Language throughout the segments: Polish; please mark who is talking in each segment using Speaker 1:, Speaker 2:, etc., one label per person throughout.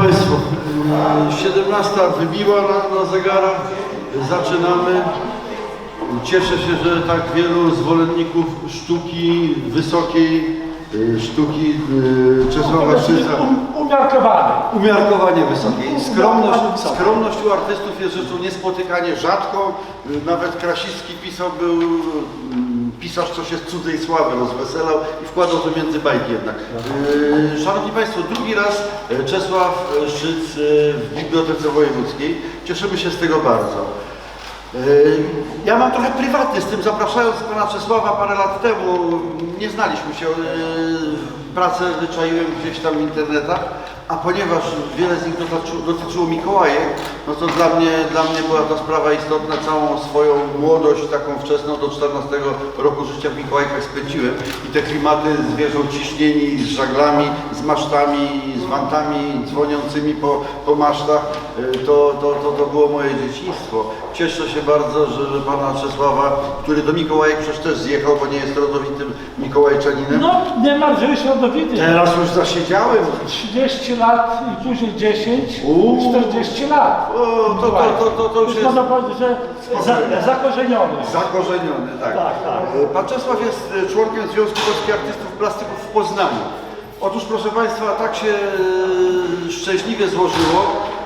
Speaker 1: Państwo, e, 17 wybiła na, na zegarach, zaczynamy. Cieszę się, że tak wielu zwolenników sztuki wysokiej, e, sztuki e, Czesława Szyca.
Speaker 2: Um, umiarkowany.
Speaker 1: Umiarkowanie wysokiej. Skromność, skromność u artystów jest rzeczą niespotykanie rzadko. Nawet Krasicki pisał, był pisarz, co się z cudzej sławy rozweselał i wkładał to między bajki jednak. Yy, Szanowni Państwo, drugi raz e, Czesław e, Szyc w Bibliotece Wojewódzkiej. Cieszymy się z tego bardzo. Ja mam trochę prywatny z tym, zapraszając pana Czesława parę lat temu, nie znaliśmy się, pracę wyczaiłem gdzieś tam w internetach, a ponieważ wiele z nich dotyczyło, dotyczyło Mikołajek, no to dla mnie, dla mnie była ta sprawa istotna, całą swoją młodość taką wczesną do 14 roku życia w Mikołajkach spędziłem i te klimaty zwierząt ciśnieni z żaglami, z masztami, z wantami dzwoniącymi po, po masztach, yy, to, to, to, to było moje dzieciństwo. Cieszę się bardzo, że, że pana Czesława, który do Mikołajek przecież też zjechał, bo nie jest rodowitym Mikołajczaninem.
Speaker 2: No, nie ma że się rodowity.
Speaker 1: Teraz już zasiedziałem.
Speaker 2: 30 lat i później 10,
Speaker 1: Uuu.
Speaker 2: 40 lat.
Speaker 1: O, to- to- to- to- to już jest-
Speaker 2: Można powiedzieć, że za, zakorzeniony.
Speaker 1: Zakorzeniony, tak.
Speaker 2: Tak, tak.
Speaker 1: E, Pan Czesław jest e, członkiem Związku Polskich Artystów Plastyków w Poznaniu. Otóż proszę Państwa, tak się e, szczęśliwie złożyło,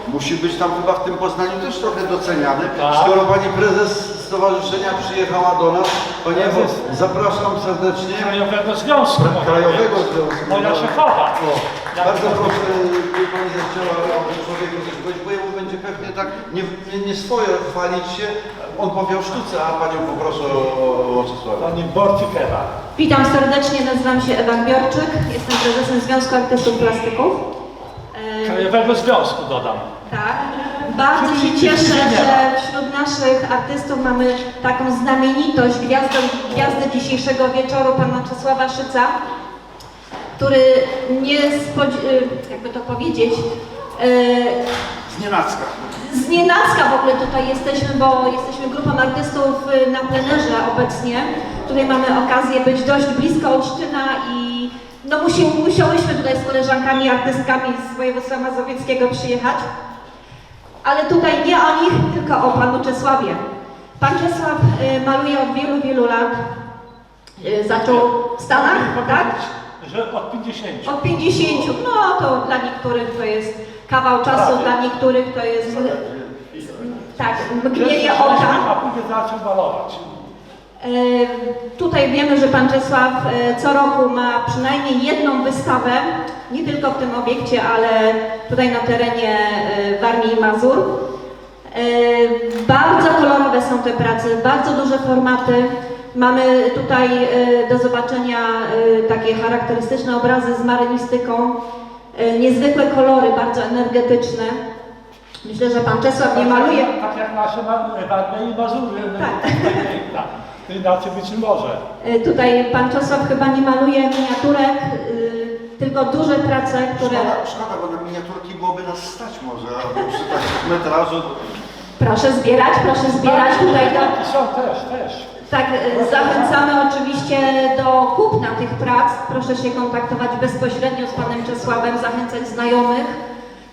Speaker 1: musi być tam chyba w tym Poznaniu też trochę doceniany,
Speaker 2: Tak.
Speaker 1: skoro Pani Prezes Stowarzyszenia przyjechała do nas. Panie Ewo,
Speaker 2: Prezes.
Speaker 1: zapraszam serdecznie.
Speaker 2: Krajowego Związku.
Speaker 1: Krajowego. Związku.
Speaker 2: Moja szefowa.
Speaker 1: O, bardzo proszę, by Pani zechciała o człowieku coś powiedzieć, bo jemu będzie pewnie tak nie, nie, nie swoje chwalić się. On powie o sztuce, a Panią poproszę o, Czesława.
Speaker 2: Pani Borcikewa.
Speaker 3: Witam serdecznie, nazywam się Ewa Gbiorczyk, jestem prezesem Związku Artystów Plastyków. E,
Speaker 2: Krajowego Związku dodam.
Speaker 3: tak. Bardzo się cieszę, że wśród naszych artystów mamy taką znamienitość, gwiazdę, gwiazdę dzisiejszego wieczoru, pana Czesława Szyca, który nie e, jakby to powiedzieć, e,
Speaker 1: Z nienacka.
Speaker 3: z nienacka w ogóle tutaj jesteśmy, bo jesteśmy grupą artystów y, na plenerze obecnie. Tutaj mamy okazję być dość blisko Olsztyna i no musi, musiałyśmy tutaj z koleżankami, artystkami z województwa mazowieckiego przyjechać. Ale tutaj nie o nich, tylko o panu Czesławie. Pan Czesław y, maluje od wielu, wielu lat. Y, Zaczął w Stanach, tak?
Speaker 2: Że od 50.
Speaker 3: Od 50, no to dla niektórych to jest kawał czasu,
Speaker 2: Prawie.
Speaker 3: dla niektórych to jest tak, mgnienie oka.
Speaker 2: A później zaczął balować.
Speaker 3: E, Tutaj wiemy, że pan Czesław e, co roku ma przynajmniej jedną wystawę, nie tylko w tym obiekcie, ale tutaj na terenie e, Warmii i Mazur. E, Bardzo kolorowe są te prace, bardzo duże formaty. Mamy tutaj e, do zobaczenia e, takie charakterystyczne obrazy z marynistyką, e, niezwykłe kolory, bardzo energetyczne. Myślę, że pan Czesław nie maluje.
Speaker 2: Tak jak nasze Warmia i Mazury.
Speaker 3: Tak.
Speaker 2: Tak. Inaczej być nie może.
Speaker 3: Tutaj pan Czesław chyba nie maluje miniaturek, tylko duże prace, które...
Speaker 1: Szkoda, szkoda, bo na miniaturki byłoby nas stać może, ale przy takim metrażu.
Speaker 3: Proszę zbierać, proszę zbierać tutaj do...
Speaker 2: Są też, też.
Speaker 3: Tak, y, zachęcamy oczywiście do kupna tych prac. Proszę się kontaktować bezpośrednio z panem Czesławem, zachęcać znajomych.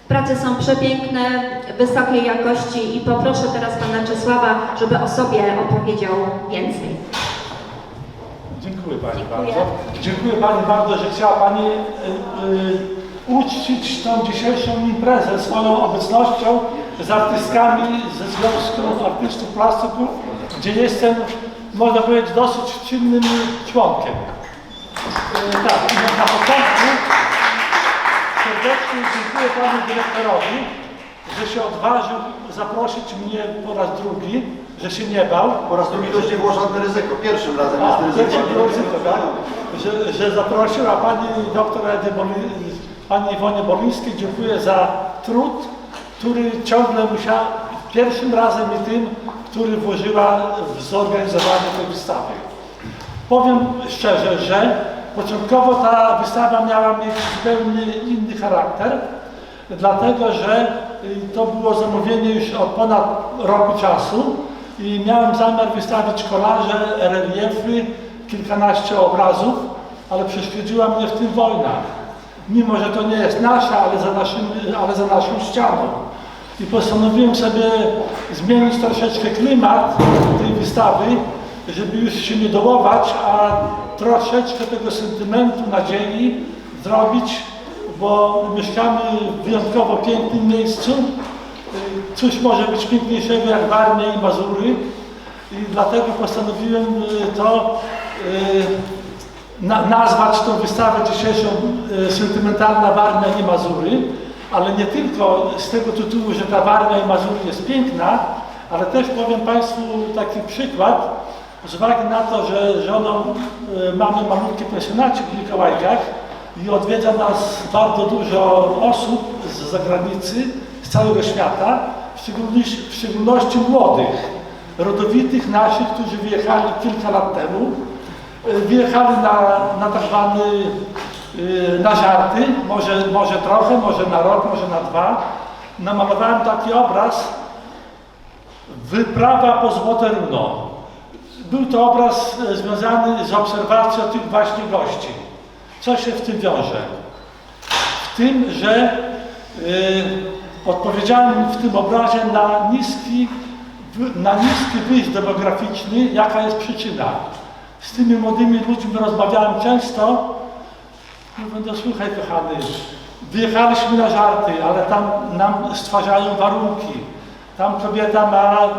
Speaker 3: Prace są przepiękne, wysokiej jakości i poproszę teraz pana Czesława, żeby o sobie opowiedział więcej.
Speaker 2: Dziękuję Pani
Speaker 3: Dziękuję.
Speaker 2: bardzo. Dziękuję Pani bardzo, że chciała Pani y, y, uczcić tą dzisiejszą imprezę swoją obecnością z artystkami ze Związku Artystów Plastyków, gdzie jestem, można powiedzieć, dosyć czynnym członkiem. Y, tak, na początku serdecznie dziękuję Panu Dyrektorowi, że się odważył zaprosić mnie po raz drugi, że się nie bał.
Speaker 1: Po raz drugi to nie było żadne ryzyko. Pierwszym razem
Speaker 2: A,
Speaker 1: jest ryzyko.
Speaker 2: pierwszy był ryzyko, tak? Że, że zaprosił, a pani doktor Edy pani Iwonie Bolińskiej dziękuję za trud, który ciągle musiała, pierwszym razem i tym, który włożyła w zorganizowanie tej wystawy. Powiem szczerze, że początkowo ta wystawa miała mieć zupełnie inny charakter, dlatego że y, to było zamówienie już od ponad roku czasu i miałem zamiar wystawić kolaże, reliefy, kilkanaście obrazów, ale przeszkodziła mnie w tym wojna. mimo że to nie jest nasza, ale za, naszym, ale za naszą ścianą. I postanowiłem sobie zmienić troszeczkę klimat tej wystawy, żeby już się nie dołować, a troszeczkę tego sentymentu, nadziei zrobić, bo mieszkamy w wyjątkowo pięknym miejscu. Cóż może być piękniejszego jak Warmia i Mazury i dlatego postanowiłem y, to na, nazwać tą wystawę dzisiejszą y, Sentymentalna Warmia i Mazury, ale nie tylko z tego tytułu, że ta Warmia i Mazury jest piękna, ale też powiem Państwu taki przykład, z uwagi na to, że żoną y, mamy malutkie pensjonacie w Mikołajkach i odwiedza nas bardzo dużo osób z zagranicy, z całego świata, w szczególności, w szczególności młodych, rodowitych naszych, którzy wyjechali kilka lat temu. Y, Wyjechali na, na tak zwany na żarty, może, może trochę, może na rok, może na dwa. Namalowałem taki obraz Wyprawa po Złote Runo. Był to obraz e, związany z obserwacją tych właśnie gości. Co się w tym wiąże? W tym, że y, odpowiedziałem w tym obrazie na niski, na niski wyjść demograficzny, jaka jest przyczyna. Z tymi młodymi ludźmi rozmawiałem często. Mówię, no słuchaj kochany, wyjechaliśmy na żarty, ale tam nam stwarzają warunki. Tam kobieta ma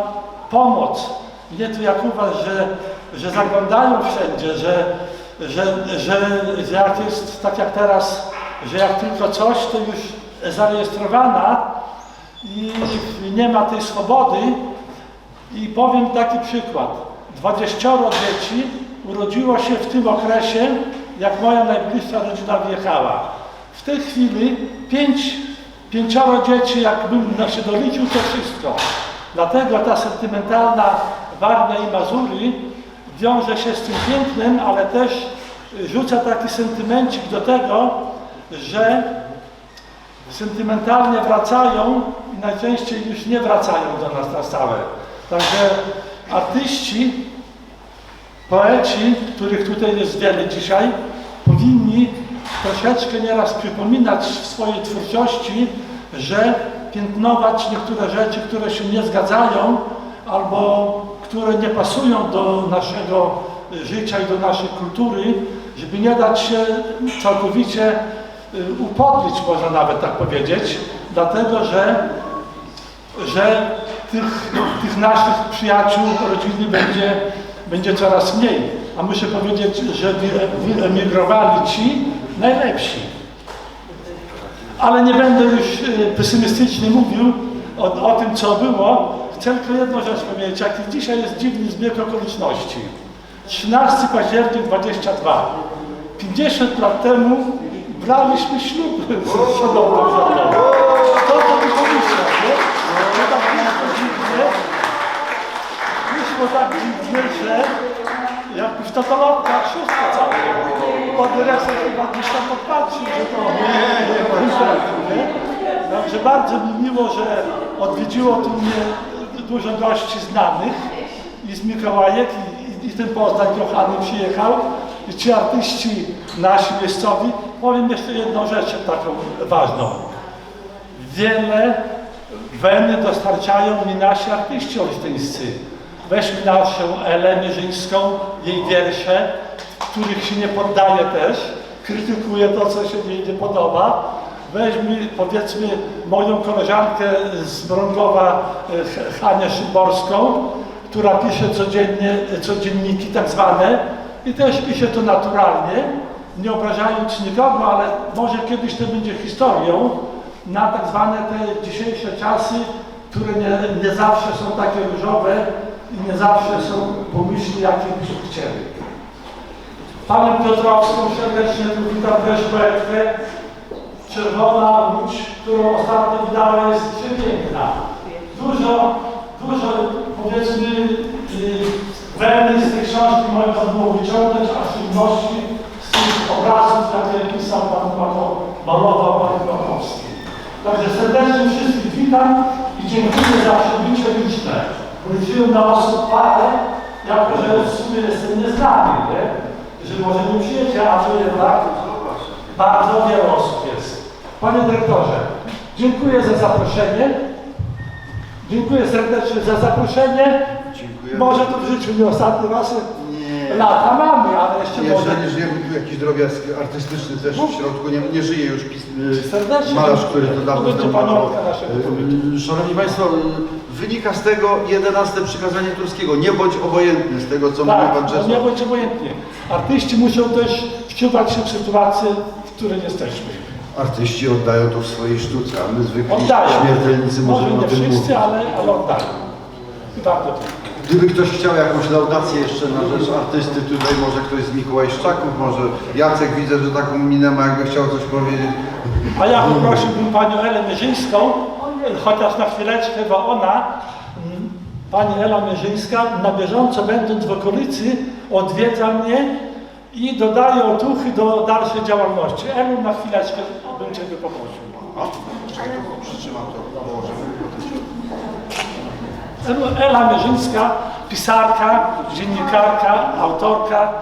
Speaker 2: pomoc. Nie tu jak u was, że, że zaglądają wszędzie, że, że, że jak jest tak jak teraz, że jak tylko coś, to już zarejestrowana i nie ma tej swobody. I powiem taki przykład. 20 dzieci urodziło się w tym okresie, jak moja najbliższa rodzina wyjechała. W tej chwili pięć, pięcioro dzieci, jakbym na się doliczył, to wszystko. Dlatego ta sentymentalna Warmia i Mazury wiąże się z tym pięknem, ale też rzuca taki sentymencik do tego, że sentymentalnie wracają i najczęściej już nie wracają do nas na stałe. Także artyści, poeci, których tutaj jest wiele dzisiaj, powinni troszeczkę nieraz przypominać w swojej twórczości, że piętnować niektóre rzeczy, które się nie zgadzają albo które nie pasują do naszego życia i do naszej kultury, żeby nie dać się całkowicie y, upodlić, można nawet tak powiedzieć, dlatego że że tych, tych naszych przyjaciół, rodziny będzie, będzie coraz mniej. A muszę powiedzieć, że wy- wyemigrowali ci najlepsi. Ale nie będę już e, pesymistycznie mówił o, o tym, co było. Chcę tylko jedną rzecz powiedzieć. Jaki dzisiaj jest dziwny zbieg okoliczności. 13 październik 22. 50 lat temu braliśmy ślub z szanowną żoną. To co by pomyślał, nie? To tak dziwnie. Wyszło tak dziwnie, że jakby w totolotkach szóstka całe. Pan dyrektor chyba gdzieś tam podpatrzył, że to nie, nie? Także bardzo mi miło, że odwiedziło tu mnie dużo gości znanych i z Mikołajek i, i, i ten Poznań kochany przyjechał i ci artyści nasi miejscowi. Powiem jeszcze jedną rzecz taką ważną. Wiele weny dostarczają mi nasi artyści olsztyńscy. Weźmy naszą Elę Mierzyńską, jej wiersze, których się nie poddaje też, krytykuje to, co się jej nie podoba. Weźmy, powiedzmy, moją koleżankę z Mrągowa, e, Hanię Szyborską, która pisze codziennie, codzienniki tak zwane i też pisze to naturalnie, nie obrażając nikogo, ale może kiedyś to będzie historią na tak zwane te dzisiejsze czasy, które nie, nie zawsze są takie różowe i nie zawsze są pomyśli, jakie byśmy chcieli. Panią Piotrowską serdecznie tu witam też poetkę. Czerwona łódź, którą ostatnio wydała jest przepiękna. Dużo, dużo powiedzmy yy, weny z tej książki można było wyciągnąć, a szczególności z tych obrazów, jakie pisał pan Mako, malował pan Makowski. Także serdecznie wszystkich witam i dziękuję za przybycie liczne. Liczyłem na osób parę, jako że w sumie jestem nieznany, nie? że może nie przyjedzie, a to jednak Bardzo wiele osób jest. Panie dyrektorze, dziękuję za zaproszenie. Dziękuję serdecznie za zaproszenie.
Speaker 1: Dziękuję.
Speaker 2: Może to w życiu nie ostatni raz
Speaker 1: Nie.
Speaker 2: lata mamy, ale jeszcze może.
Speaker 1: Jeżeli żyjemy tu jakiś drobiazg artystyczny też w środku, nie, nie żyje już pis, y,
Speaker 2: Serdecznie.
Speaker 1: malarz, który to dawno temu
Speaker 2: pobytu.
Speaker 1: Y, Szanowni Państwo, y, wynika z tego 11 przykazanie Turskiego. Nie bądź obojętny z tego, co mówi
Speaker 2: Tak,
Speaker 1: Pan
Speaker 2: no
Speaker 1: Czesław.
Speaker 2: nie bądź obojętnie. Artyści muszą też wczuwać się w sytuację, w której jesteśmy.
Speaker 1: Artyści oddają to w swojej sztuce, a my zwykli
Speaker 2: Oddają.
Speaker 1: śmiertelnicy
Speaker 2: Może
Speaker 1: możemy o
Speaker 2: nie
Speaker 1: tym mówić.
Speaker 2: wszyscy, ale, ale oddają. Dziękuję.
Speaker 1: Gdyby ktoś chciał jakąś laudację jeszcze na rzecz artysty, tutaj może ktoś z Mikołajszczaków, może Jacek widzę, że taką minę ma, jakby chciał coś powiedzieć.
Speaker 2: A ja poprosiłbym panią Elę Mierzyńską, chociaż na chwileczkę, bo ona, mm, pani Ela Mierzyńska, na bieżąco będąc w okolicy, odwiedza mnie i dodaje otuchy do dalszej działalności. Elu, na chwileczkę bym Ciebie poprosił. Ela Mierzyńska, pisarka, dziennikarka, autorka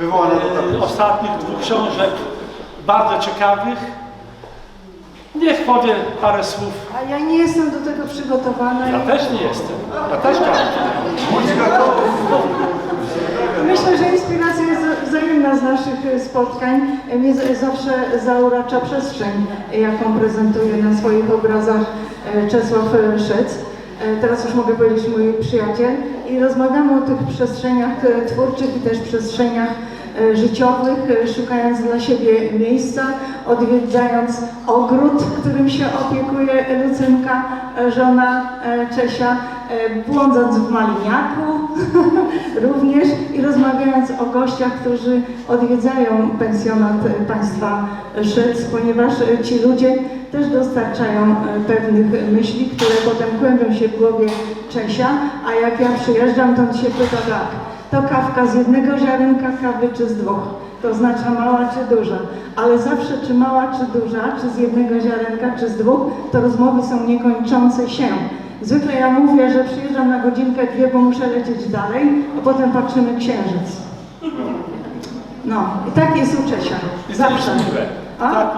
Speaker 2: e, ostatnich dwóch książek, bardzo ciekawych. Niech powie parę słów.
Speaker 4: A ja nie jestem do tego przygotowana.
Speaker 2: Ja też nie jestem. Ja też.
Speaker 4: Myślę, że inspiracja jest wzajemna z naszych e, spotkań. E, Mnie zawsze zauracza przestrzeń, jaką prezentuje na swoich obrazach e, Czesław Szec. Teraz już mogę powiedzieć mój przyjaciel. I rozmawiamy o tych przestrzeniach twórczych i też przestrzeniach życiowych, e, szukając dla siebie miejsca, odwiedzając ogród, którym się opiekuje Lucynka, e, żona e, Czesia, e, błądząc w Maliniaku również i rozmawiając o gościach, którzy odwiedzają pensjonat e, państwa Szec, ponieważ e, ci ludzie też dostarczają e, pewnych myśli, które potem kłębią się w głowie Czesia, a jak ja przyjeżdżam, to on się pyta tak, to kawka z jednego ziarenka kawy czy z dwóch? To oznacza mała czy duża, ale zawsze czy mała czy duża, czy z jednego ziarenka czy z dwóch, to rozmowy są niekończące się. Zwykle ja mówię, że przyjeżdżam na godzinkę, dwie, bo muszę lecieć dalej, a potem patrzymy księżyc. No, i tak jest u Czesia.
Speaker 2: I to
Speaker 4: Zawsze. A?
Speaker 2: Tak.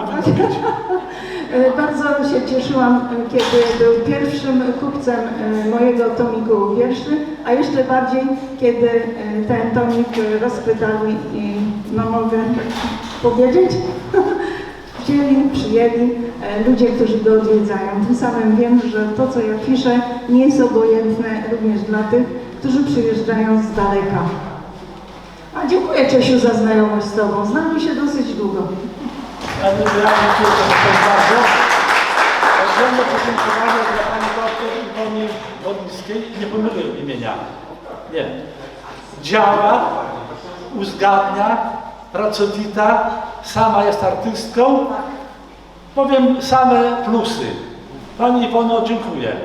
Speaker 4: E, Bardzo się cieszyłam, e, kiedy był pierwszym kupcem e, mojego tomiku wierszy, a jeszcze bardziej, kiedy ten tomik rozpytali i no mogę powiedzieć, wzięli, przyjęli ludzie, którzy go odwiedzają. Tym samym wiem, że to, co ja piszę, nie jest obojętne również dla tych, którzy przyjeżdżają z daleka. A dziękuję Czesiu za znajomość z Tobą. Znamy się dosyć długo.
Speaker 2: Dziękuję też bardzo. Ogromne podziękowania dla pani doktor Iwony Wodnickiej. Nie pomyliłem imienia. Nie. Działa, uzgadnia, pracowita, sama jest artystką. Powiem same plusy. Pani Iwono, dziękuję.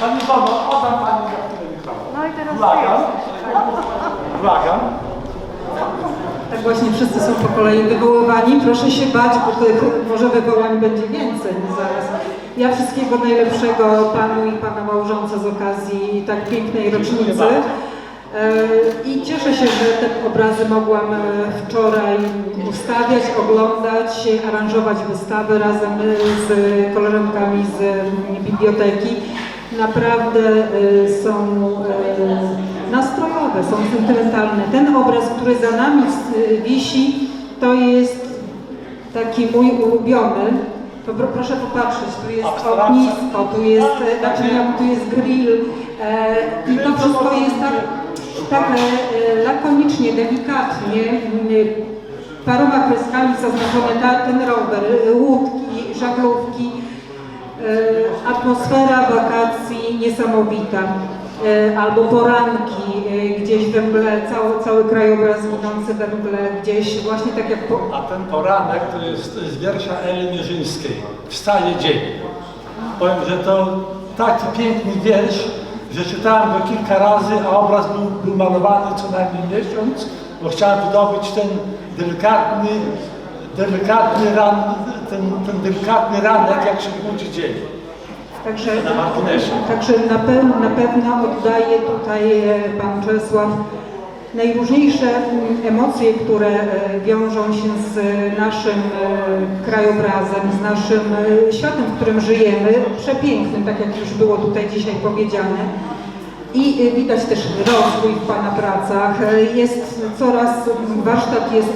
Speaker 2: Pani Iwono, oddam pani za chwilę mikrofon.
Speaker 4: No i teraz
Speaker 2: Błagam. Błagam.
Speaker 5: Tak właśnie wszyscy są po kolei wywoływani. Proszę się bać, bo tych może wywołań będzie więcej zaraz. Ja wszystkiego najlepszego panu i pana małżonce z okazji tak pięknej rocznicy. E, I cieszę się, że te obrazy mogłam e, wczoraj ustawiać, oglądać, aranżować wystawy razem e, z koleżankami z mm, biblioteki. Naprawdę są e, są sentymentalne. Ten obraz, który za nami e, wisi, to jest taki mój ulubiony. To proszę popatrzeć, tu jest ognisko, tu jest, znaczy, ja- tu jest grill e, i to wszystko jest tak, tak lakonicznie, delikatnie, paroma kreskami zaznaczone ten rower, łódki, żaglówki, atmosfera wakacji niesamowita. E, Albo poranki e, gdzieś we mgle, cały, cały krajobraz ginący we mgle, gdzieś właśnie tak jak po,
Speaker 2: A ten poranek to jest z wiersza Eli Mierzyńskiej. Wstaje dzień. Powiem, że to taki piękny wiersz, że czytałem go kilka razy, a obraz był, był malowany co najmniej miesiąc, bo chciałem wydobyć ten delikatny, delikatny ran, ten, ten delikatny ranek, jak się budzi dzień.
Speaker 5: Także,
Speaker 2: Na marginesie.
Speaker 5: także na, pe, na pewno oddaje tutaj e, Pan Czesław najróżniejsze mm, emocje, które e, wiążą się z naszym e, krajobrazem, z naszym światem, w którym żyjemy, przepięknym, tak jak już było tutaj dzisiaj powiedziane. I widać też rozwój w Pana pracach. Jest coraz, warsztat jest,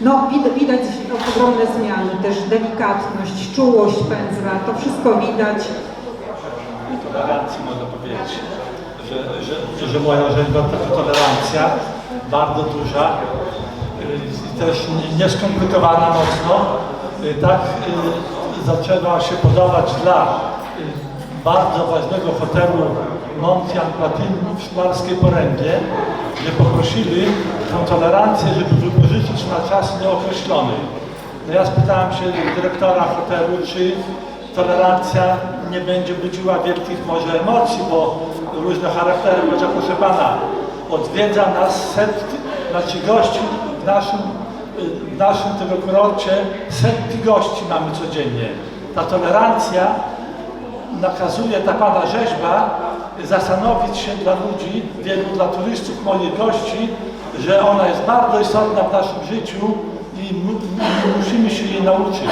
Speaker 5: no widać, widać ogromne zmiany, też delikatność, czułość pędzla, to wszystko widać.
Speaker 2: Tolerancji można powiedzieć, że, że, że moja rzeźba to tolerancja bardzo duża y, i też nie- nieskomplikowana mocno. Y, Tak y, zaczęła się podobać dla bardzo ważnego hotelu Montian Platinum w Szklarskiej Porębie, gdzie poprosili tą tolerancję, żeby wypożyczyć na czas nieokreślony. No ja spytałem się dyrektora hotelu, czy tolerancja nie będzie budziła wielkich może emocji, bo różne charaktery, powiedział proszę Pana, odwiedza nas setki, znaczy gości w naszym, w naszym tego kurorcie setki gości mamy codziennie. Ta tolerancja nakazuje ta Pana rzeźba zastanowić się dla ludzi, wielu dla turystów, moich gości, że ona jest bardzo istotna w naszym życiu i mu- mu- musimy się jej nauczyć.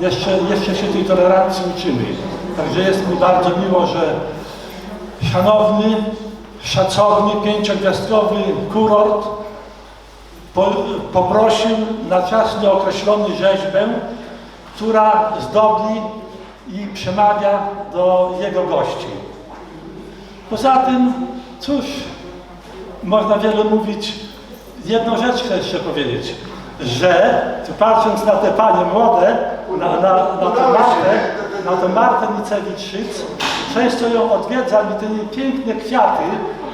Speaker 2: Jeszcze, jeszcze się tej tolerancji uczymy. Także jest mi bardzo miło, że szanowny, szacowny, pięciogwiazdkowy kurort po, poprosił na czas nieokreślony rzeźbę, która zdobi i przemawia do jego gości. Poza tym, cóż, można wiele mówić. Jedną rzecz chcę jeszcze powiedzieć, że patrząc na te panie młode, na, na, na tę Martę, na tę Martę Nicewicz-Szyc, często ją odwiedzam i te piękne kwiaty,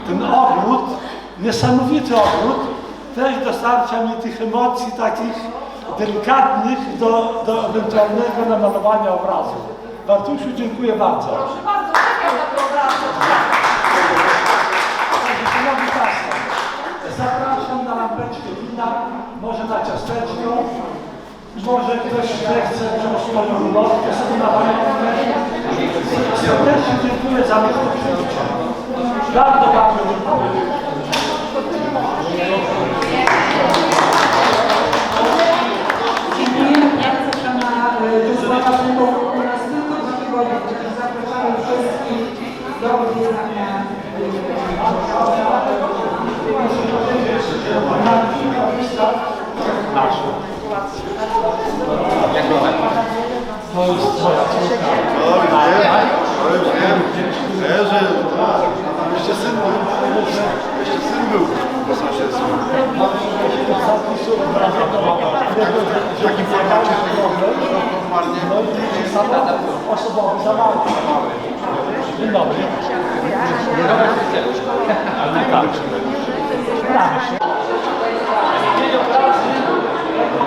Speaker 2: ten ogród, niesamowity ogród, też dostarcza mi tych emocji takich delikatnych do, do ewentualnego namalowania obrazu. Bartusiu, dziękuję bardzo. Szanowni Państwo, zapraszam na lampeczkę wina, może na ciasteczko, może ktoś zechce wziąć swoją ulotkę sobie na pamiątkę. Serdecznie dziękuję za to przyjście. Bardzo, bardzo dziękuję.
Speaker 5: Dziękujemy e, do odwiedzania
Speaker 2: To jest moja córka.
Speaker 1: O, już wiem, o, już wiem. Wiem, że jeszcze syn był. Jeszcze syn był po sąsiedztwie. W takim formacie, normalnie.
Speaker 2: No osobowy za mały. Dzień dobry. Ale tak. Znamy się.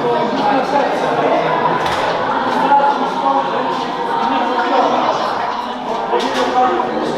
Speaker 2: Thank you.